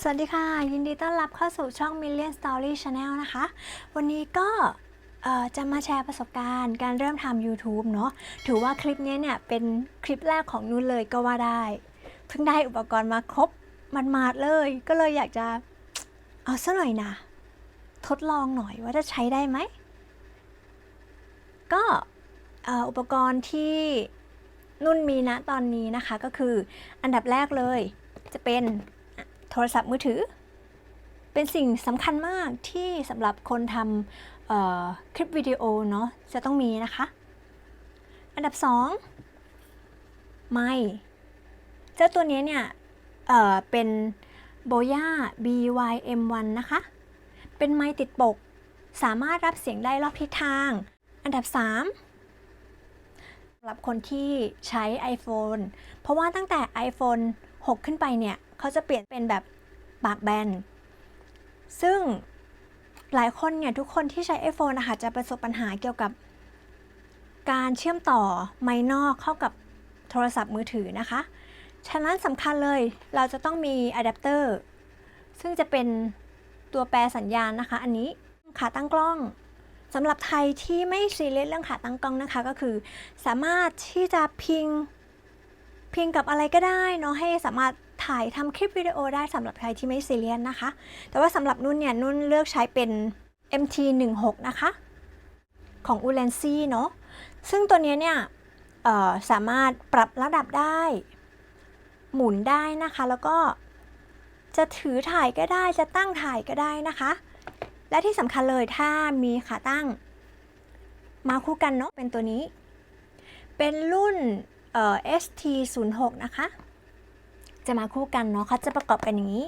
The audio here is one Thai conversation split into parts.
สวัสดีค่ะ ยินดีต้อนรับเข้าสู่ช่อง Million Story Channel นะคะ วันนี้ก็จะมาแชร์ประสบการณ์การเริ่มทำ YouTube เนาะถือว่าคลิปนี้เนี่ย เป็นคลิปแรกของนุ่นเลยก็ว่าได้ เพิ่งได้อุปกรณ์มาครบมันมาดเลย ก็เลยอยากจะเอาซะหน่อยนะ ทดลองหน่อยว่าจะใช้ได้ไหม ก็เอ่ออุปกรณ์ที่นุ่นมีนะตอนนี้นะคะก็คืออันดับแรกเลยจะเป็น โทรศัพท์มือถือ เป็นสิ่งสำคัญมากที่สำหรับคนทำคลิปวิดีโอเนาะจะต้องมีนะคะ อันดับ 2 ไมค์เจ้าตัวนี้เนี่ยเเป็น Boya BYM1 นะคะ เป็นไมค์ติดปก สามารถรับเสียงได้รอบทิศทาง อันดับ 3สำหรับคนที่ใช้ iPhone เพราะว่าตั้งแต่ iPhone 6 ขึ้นไปเนี่ยเขาจะเปลี่ยนเป็นแบบปากแบน ซึ่งหลายคนเนี่ยทุกคนที่ใช้ iPhone นะคะจะประสบปัญหาเกี่ยวกับ การเชื่อมต่อไมค์นอกเข้ากับโทรศัพท์มือถือนะคะ ฉะนั้นสำคัญเลยเราจะต้องมีอะแดปเตอร์ซึ่งจะเป็นตัวแปรสัญญาณนะคะ อันนี้ขาตั้งกล้องสำหรับไทยที่ไม่ซีเรียสเรื่องขาตั้งกล้องนะคะ ก็คือ สามารถที่จะพิง พิงกับอะไรก็ได้เนาะให้สามารถถ่ายทำคลิปวิดีโอได้สำหรับใครที่ไม่ซีเรียสนะคะ แต่ว่าสำหรับนุ่นเนี่ยนุ่นเลือกใช้เป็น MT16 นะคะ ของ u l e n c y เนาะซึ่งตัวเนี้ยเนี่ยสามารถปรับระดับได้ หมุนได้นะคะ แล้วก็จะถือถ่ายก็ได้จะตั้งถ่ายก็ได้นะคะ และที่สำคัญเลยถ้ามีขาตั้ง มาคู่กันเนาะเป็นตัวนี้ เป็นรุ่น เอ่อ ST06 นะคะ จะมาคู่กันเนาะเขาจะประกอบกันอย่างนี้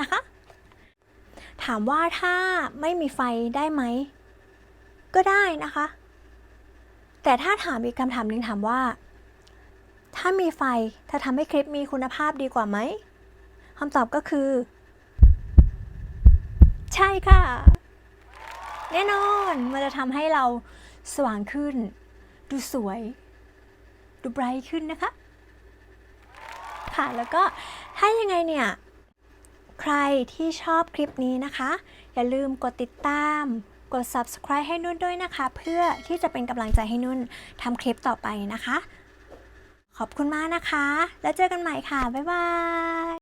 นะคะ ถามว่าถ้าไม่มีไฟได้ไหม ก็ได้นะคะ แต่ถ้าถามอีกคำถามหนึ่งถามว่า ถ้ามีไฟถ้าทำให้คลิปมีคุณภาพดีกว่าไหมคำตอบก็คือ ใช่ค่ะ แน่นอนมันจะทำให้เราสว่างขึ้น ดูสวย ดูไบรท์ขึ้นนะคะ ค่ะแล้วก็ถ้ายังไงเนี่ย ใครที่ชอบคลิปนี้นะคะ อย่าลืมกดติดตาม กด subscribe ให้นุ่นด้วยนะคะ เพื่อที่จะเป็นกำลังใจให้นุ่นทำคลิปต่อไปนะคะ ขอบคุณมากนะคะ แล้วเจอกันใหม่ค่ะ บ๊ายบาย